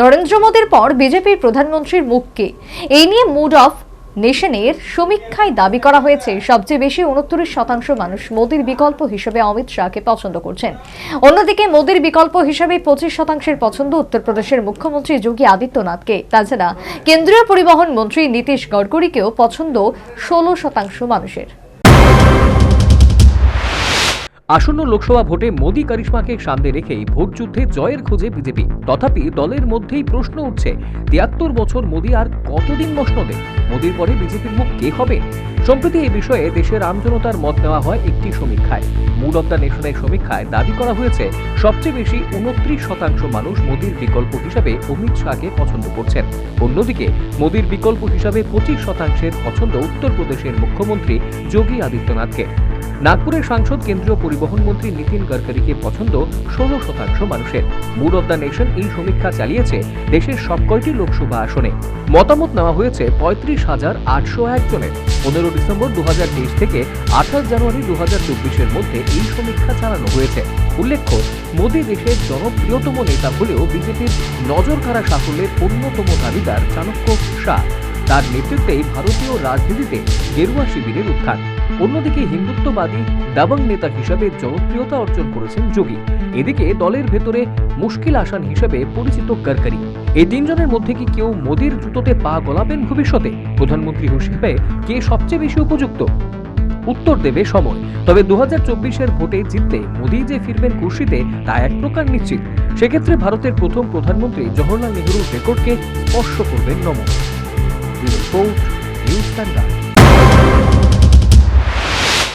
নরেন্দ্র মোদীর পর বিজেপির প্রধানমন্ত্রীর মুখকে। এই নিয়ে মুড অফ নেশনের সমীক্ষায় দাবি করা হয়েছে। সবচেয়ে বেশি উনত্রিশ শতাংশ মানুষ মোদীর বিকল্প হিসেবে অমিত শাহকে পছন্দ করছেন। অন্যদিকে মোদীর বিকল্প হিসেবে পঁচিশ শতাংশের পছন্দ উত্তরপ্রদেশের মুখ্যমন্ত্রী যোগী আদিত্যনাথকে। তাছাড়া কেন্দ্রীয় পরিবহন মন্ত্রী নীতিশ গডকরিকেও পছন্দ ষোলো শতাংশ মানুষের। আসন্ন লোকসভা ভোটে মোদী কারিশ্মাকে সামনে রেখেই ভোট যুদ্ধে জয়ের খোঁজে বিজেপি। তথাপি দলের মধ্যেই প্রশ্ন উঠছে, তিয়াত্তর বছর মোদী আর কতদিন মসনদে মোদীর পরে বিজেপির মুখ কে হবে? সম্প্রতি এই বিষয়ে দেশের আমজনতার মত নেওয়া হয় একটি সমীক্ষায়। মুড অব দ্য নেশনের সমীক্ষায় দাবি করা হয়েছে, সবচেয়ে বেশি উনত্রিশ শতাংশ মানুষ মোদীর বিকল্প হিসাবে অমিত শাহকে পছন্দ করছেন। অন্যদিকে, মোদীর বিকল্প হিসাবে পঁচিশ শতাংশের পছন্দ উত্তরপ্রদেশের মুখ্যমন্ত্রী যোগী আদিত্যনাথকে। নাগপুরের সাংসদ কেন্দ্রীয় পরিবহন মন্ত্রী নীতিন গডকরিকে পছন্দ ষোলো শতাংশ মানুষের। মুড অব দ্য নেশন এই সমীক্ষা চালিয়েছে দেশের সবকয়টি লোকসভা আসনে। মতামত নেওয়া হয়েছে পঁয়ত্রিশ হাজার আটশো এক জনের। পনেরো ডিসেম্বর দু হাজার তেইশ থেকে আঠাশ জানুয়ারি দু চব্বিশের মধ্যে এই সমীক্ষা চালানো হয়েছে। উল্লেখ্য, মোদী দেশের জনপ্রিয়তম নেতা হলেও বিজেপির নজরকাড়া সাফল্যের অন্যতম দাবিদার চাণক্য শাহ। তার নেতৃত্বেই ভারতীয় রাজনীতিতে গেরুয়া শিবিরের উত্থান। অন্যদিকে হিন্দুত্ববাদী দাবং নেতা হিসাবে জনপ্রিয়তা অর্জন করেছেন যোগী। এদিকে দলের ভেতরে মুশকিল আসান হিসেবে পরিচিত গডকরি এই তিনজনের মধ্যে কি কেউ মোদীর জুতোতে পা গলাবেন ভবিষ্যতে? প্রধানমন্ত্রী হিসেবে কে সবচেয়ে বেশি উপযুক্ত? উত্তর দেবে সময়। তবে দু হাজার ভোটে জিতলে মোদী যে ফিরবেন কুর্সিতে তা এক প্রকার নিশ্চিত। সেক্ষেত্রে ভারতের প্রথম প্রধানমন্ত্রী জওহরলাল নেহরুর রেকর্ডকে স্পর্শ করবেন নমো। your boat, you stand up.